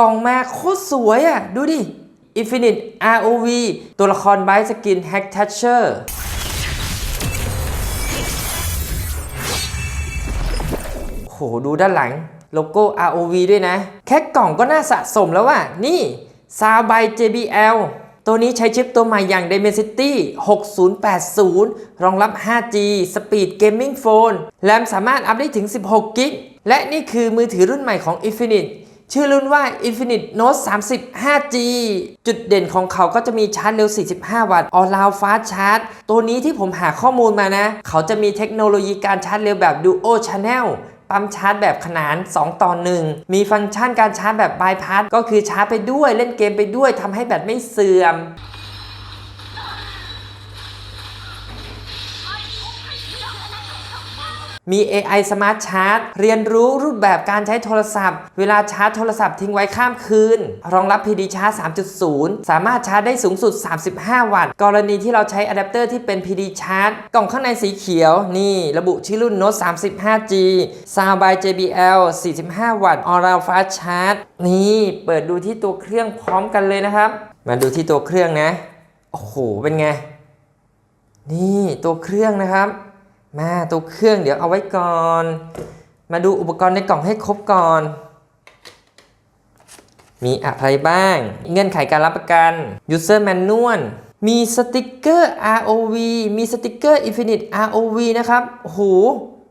กล่องมาโคตรสวยอะ ดูดิ Infinite ROV ตัวละครไบสกิน Hack Thatcher โหดูด้านหลังโลโก้ ROV ด้วยนะ แค่กล่องก็น่าสะสมแล้วว่ะ นี่ s o u n d by JBL ตัวนี้ใช้ชิปตัวใหม่อย่าง Dimensity 6080 รองรับ 5G Speed Gaming Phone แรมสามารถอัพได้ถึง 16กิกและนี่คือมือถือรุ่นใหม่ของ Infinite ชื่อรุ่นว่า Infinite Note 30 5G จุดเด่นของเขาก็จะมีชาร์จเร็ว 45 วัตต์ All Round Fast Charge ตัวนี้ที่ผมหาข้อมูลมานะ เขาจะมีเทคโนโลยีการชาร์จเร็วแบบ Duo Channel ปั๊มชาร์จแบบขนาน 2 ต่อ 1 มีฟังก์ชันการชาร์จแบบบายพาสก็คือชาร์จไปด้วยเล่นเกมไปด้วยทำให้แบตไม่เสื่อม มี AI Smart Charge เรียนรู้รูปแบบการใช้โทรศัพท์ เวลาชาร์จโทรศัพท์ทิ้งไว้ข้ามคืน รองรับ PD Charge 3.0 สามารถชาร์จได้สูงสุด 35 วัตต์ กรณีที่เราใช้อะแดปเตอร์ที่เป็น PD Charge กล่องข้างในสีเขียว นี่ ระบุชื่อรุ่น Note 35G Sound by JBL 45 วัตต์ All Round Fast Charge นี่เปิดดูที่ตัวเครื่องพร้อมกันเลยนะครับ มาดูที่ตัวเครื่องนะ โอ้โห เป็นไง นี่ตัวเครื่องนะครับ มาตัวเครื่องเดี๋ยวเอาไว้ก่อน มาดูอุปกรณ์ในกล่องให้ครบก่อน มีอะไรบ้าง เงื่อนไขการรับประกัน User Manual มีสติกเกอร์ ROV มีสติกเกอร์ Infinite ROV นะครับโอ้โห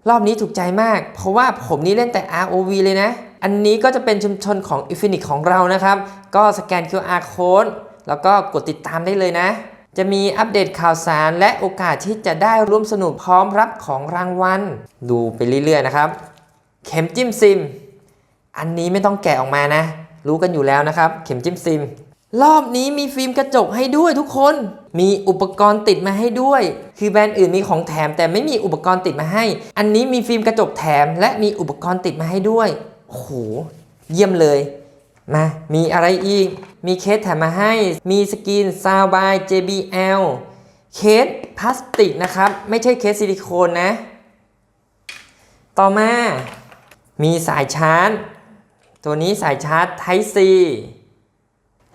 รอบนี้ถูกใจมาก เพราะว่าผมนี่เล่นแต่ ROV เลยนะ อันนี้ก็จะเป็นชุมชนของ Infinite ของเรานะครับ ก็สแกน QR code แล้วก็กดติดตามได้เลยนะ จะมีอัปเดตข่าวสารและโอกาสที่จะได้ร่วมสนุกพร้อมรับของรางวัล ดูไปเรื่อยๆนะครับ เข็มจิ้มซิม อันนี้ไม่ต้องแกะออกมานะ รู้กันอยู่แล้วนะครับ เข็มจิ้มซิม รอบนี้มีฟิล์มกระจกให้ด้วยทุกคน มีอุปกรณ์ติดมาให้ด้วย คือแบรนด์อื่นมีของแถมแต่ไม่มีอุปกรณ์ติดมาให้ อันนี้มีฟิล์มกระจกแถม และมีอุปกรณ์ติดมาให้ด้วยโอ้โหเยี่ยมเลย มามีอะไรอีก มีเคสแถมมาให้ มีสกรีน Sound by JBL เคสพลาสติกนะครับ ไม่ใช่เคสซิลิโคนนะ ต่อมา มีสายชาร์จ ตัวนี้สายชาร์จ Type C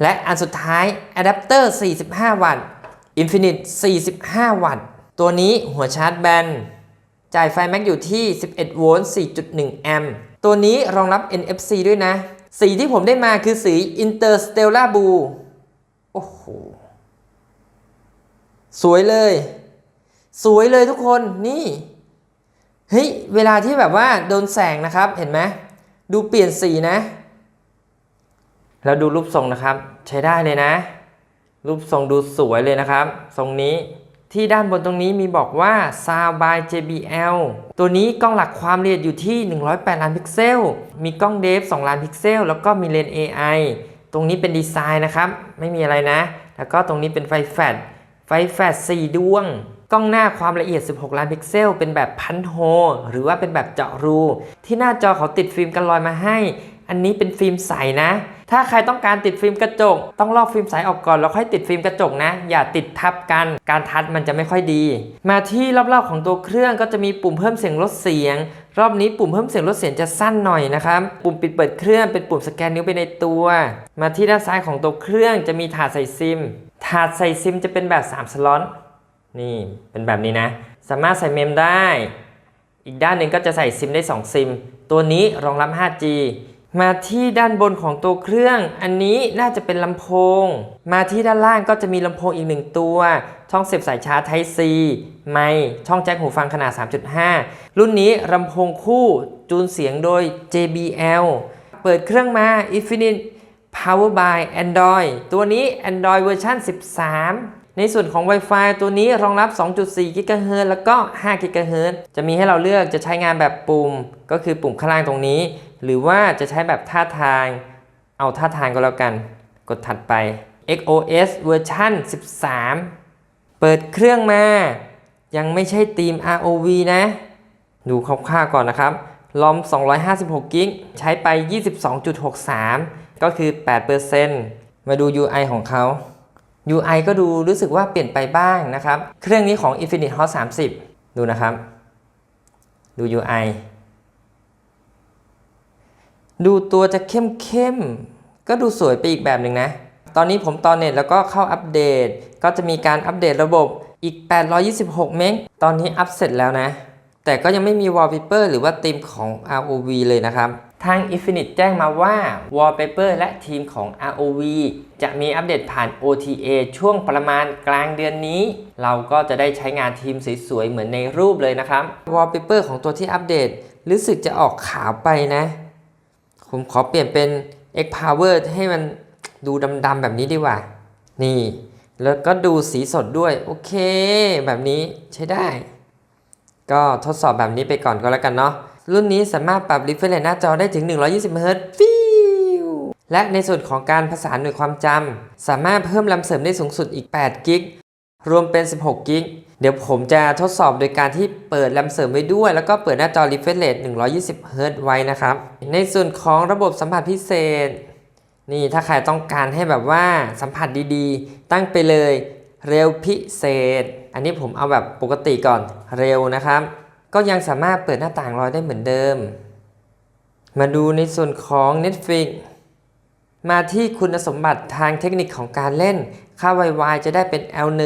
และอันสุดท้ายอะแดปเตอร์ 45 วัตต์ Infinite 45 วัตต์ ตัวนี้หัวชาร์จแบน จ่ายไฟแม็กอยู่ที่ 11 โวลต์ 4.1 แอมป์ ตัวนี้รองรับ NFC ด้วยนะ สีที่ผมได้มาคือสี Interstellar Blue โอ้โห สวยเลย สวยเลยทุกคนนี่เฮ้ยเวลาที่แบบว่าโดนแสงนะครับเห็นไหมดูเปลี่ยนสีนะ แล้วดูรูปทรงนะครับ ใช้ได้เลยนะ รูปทรงดูสวยเลยนะครับ ทรงนี้ ที่ด้านบนตรงนี้มีบอกว่า Sound by JBL ตัวนี้กล้องหลักความละเอียดอยู่ที่ 108 ล้านพิกเซล มีกล้องเดฟ 2 ล้านพิกเซล แล้วก็มีเลนส์ AI ตรงนี้เป็นดีไซน์นะครับ ไม่มีอะไรนะ แล้วก็ตรงนี้เป็นไฟแฟลช ไฟแฟลช4ดวง กล้องหน้าความละเอียด 16 ล้านพิกเซล เป็นแบบพันโฮหรือว่าเป็นแบบเจาะรู ที่หน้าจอเขาติดฟิล์มกันรอยมาให้ อันนี้เป็นฟิล์มใสนะ ถ้าใครต้องการติดฟิล์มกระจก ต้องลอกฟิล์มใสออกก่อนแล้วค่อยติดฟิล์มกระจกนะ อย่าติดทับกัน การทัดมันจะไม่ค่อยดี มาที่รอบๆของตัวเครื่องก็จะมีปุ่มเพิ่มเสียงลดเสียง รอบนี้ปุ่มเพิ่มเสียงลดเสียงจะสั้นหน่อยนะครับ ปุ่มปิดเปิดเครื่องเป็นปุ่มสแกนนิ้วไปในตัว มาที่ด้านซ้ายของตัวเครื่องจะมีถาดใส่ซิม ถาดใส่ซิมจะเป็นแบบ 3 สล็อต นี่เป็นแบบนี้นะ สามารถใส่เมมได้ อีกด้านหนึ่งก็จะใส่ซิมได้ 2 ซิม ตัวนี้รองรับ 5G มาที่ด้านบนของตัวเครื่อง อันนี้น่าจะเป็นลำโพง มาที่ด้านล่างก็จะมีลำโพงอีกหนึ่งตัว ช่องเสียบสายชาร์จ Type C ไมค์ช่องแจ็คหูฟังขนาด 3.5 รุ่นนี้ลำโพงคู่จูนเสียงโดย JBL เปิดเครื่องมา Infinite Power by Android ตัวนี้ Android เวอร์ชัน13 ในส่วนของ Wi-Fi ตัวนี้รองรับ 2.4 GHz แล้วก็ 5 GHz จะมีให้เราเลือกจะใช้งานแบบปุ่ม ก็คือปุ่มข้างล่างตรงนี้ หรือว่าจะใช้แบบท่าทาง เอาท่าทางก็แล้วกัน กดถัดไป XOS เวอร์ชัน13 เปิดเครื่องมา ยังไม่ใช่ธีม ROV นะ ดูคร่าวๆก่อนนะครับ ลอม 256 กิก ใช้ไป 22.63 ก็คือ 8%มาดู UI ของเขา UI ก็ดูรู้สึกว่าเปลี่ยนไปบ้างนะครับ เครื่องนี้ของ Infinite Hot 30 ดูนะครับ ดู UI ดูตัวจะเข้มเข้มก็ดูสวยไปอีกแบบหนึ่งนะ ตอนนี้ผมตอนเน็ตแล้วก็เข้าอัปเดต ก็จะมีการอัปเดตระบบอีก 826 เมก ตอนนี้อัปเสร็จแล้วนะ แต่ก็ยังไม่มี wallpaper หรือว่าธีมของ ROV เลยนะครับ ทาง Infinite แจ้งมาว่า wallpaper และทีมของ ROV จะมีอัปเดตผ่าน OTA ช่วงประมาณกลางเดือนนี้ เราก็จะได้ใช้งานทีมสวยๆ เหมือนในรูปเลยนะครับ wallpaper ของตัวที่อัปเดตรู้สึกจะออกขาวไปนะ ผมขอเปลี่ยนเป็น X Power ให้มันดูดำๆแบบนี้ดีกว่า นี่ แล้วก็ดูสีสดด้วย โอเค แบบนี้ใช้ได้ ก็ทดสอบแบบนี้ไปก่อนก็แล้วกันเนาะ รุ่นนี้สามารถปรับ refresh หน้าจอได้ถึง 120 Hz ฟิวและในส่วนของการผสานหน่วยความจำสามารถเพิ่มลำเสริมได้สูงสุดอีก 8 กิกรวมเป็น 16 กิกเดี๋ยวผมจะทดสอบโดยการที่เปิดลำเสริมไว้ด้วย แล้วก็เปิดหน้าจอ refresh rate 120 Hz ไว้นะครับ ในส่วนของระบบสัมผัสพิเศษ นี่ถ้าใครต้องการให้แบบว่าสัมผัสดีๆ ตั้งไปเลยเร็วพิเศษ อันนี้ผมเอาแบบปกติก่อนเร็วนะครับ ก็ยังสามารถเปิดหน้าต่างรอยได้เหมือนเดิม มาดูในส่วนของ Netflix มาที่คุณสมบัติทางเทคนิคของการเล่น ค่า YY จะได้เป็น L1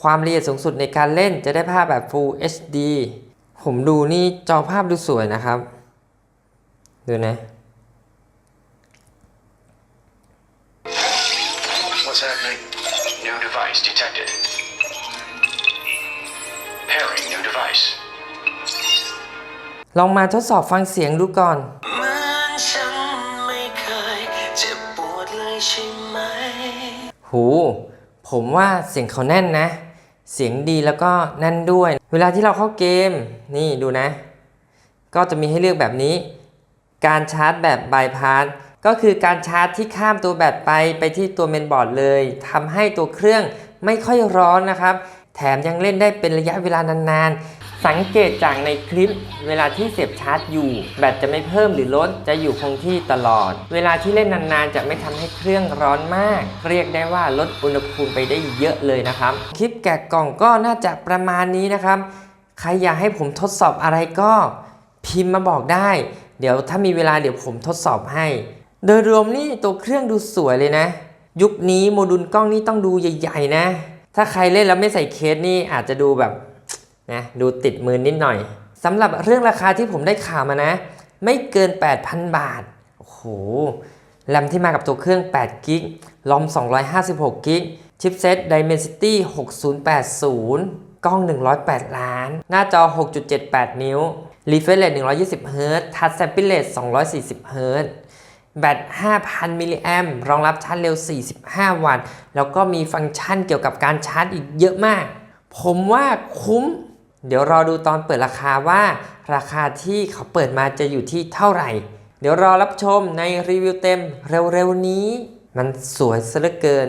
ความละเอียดสูงสุดในการเล่นจะได้ภาพแบบ Full HD ผมดูนี่จอภาพดูสวยนะครับ ดูนะ What's happening? New device detected. Pairing new device. ลองมาทดสอบฟังเสียงดูก่อนเหมือนฉันไม่เคยเจ็บปวดเลยใช่ไหมหู ผมว่าเสียงเขาแน่นนะ เสียงดีแล้วก็แน่นด้วย เวลาที่เราเข้าเกม นี่ดูนะ ก็จะมีให้เลือกแบบนี้ การชาร์จแบบบายพาสก็คือการชาร์จที่ข้ามตัวแบตไปไปที่ตัวเมนบอร์ดเลยทำให้ตัวเครื่องไม่ค่อยร้อนนะครับ แถมยังเล่นได้เป็นระยะเวลานานๆ สังเกตจากในคลิป เวลาที่เสียบชาร์จอยู่ แบตจะไม่เพิ่มหรือลดจะอยู่คงที่ตลอด เวลาที่เล่นนานๆ จะไม่ทำให้เครื่องร้อนมาก เรียกได้ว่าลดอุณหภูมิไปได้เยอะเลยนะครับ คลิปแกะกล่องก็น่าจะประมาณนี้นะครับ ใครอยากให้ผมทดสอบอะไรก็พิมพ์มาบอกได้ เดี๋ยวถ้ามีเวลาเดี๋ยวผมทดสอบให้ โดยรวมนี่ตัวเครื่องดูสวยเลยนะ ยุคนี้โมดูลกล้องนี่ต้องดูใหญ่ ๆ นะ ถ้าใครเล่นแล้วไม่ใส่เคสนี่อาจจะดูแบบ นะดูติดมือนิดหน่อยสำหรับเรื่องราคาที่ผมได้ข่าวมานะ ไม่เกิน 8,000 บาทโอ้โหแรมที่มากับตัวเครื่อง8กิกลอม256กิกชิปเซ็ต Dimensity 6080 กล้อง 108 ล้าน หน้าจอ 6.78 นิ้ว Refresh Rate 120 Hz Touch Sampling Rate 240 Hz แบต 5,000 มิลลิแอมรองรับชาร์จเร็ว 45 วัตต์ แล้วก็มีฟังก์ชันเกี่ยวกับการชาร์จอีกเยอะมาก ผมว่าคุ้ม เดี๋ยวรอดูตอนเปิดราคาว่า ราคาที่เขาเปิดมาจะอยู่ที่เท่าไหร่ เดี๋ยวรอรับชมในรีวิวเต็มเร็วๆนี้ มันสวยซะเหลือเกิน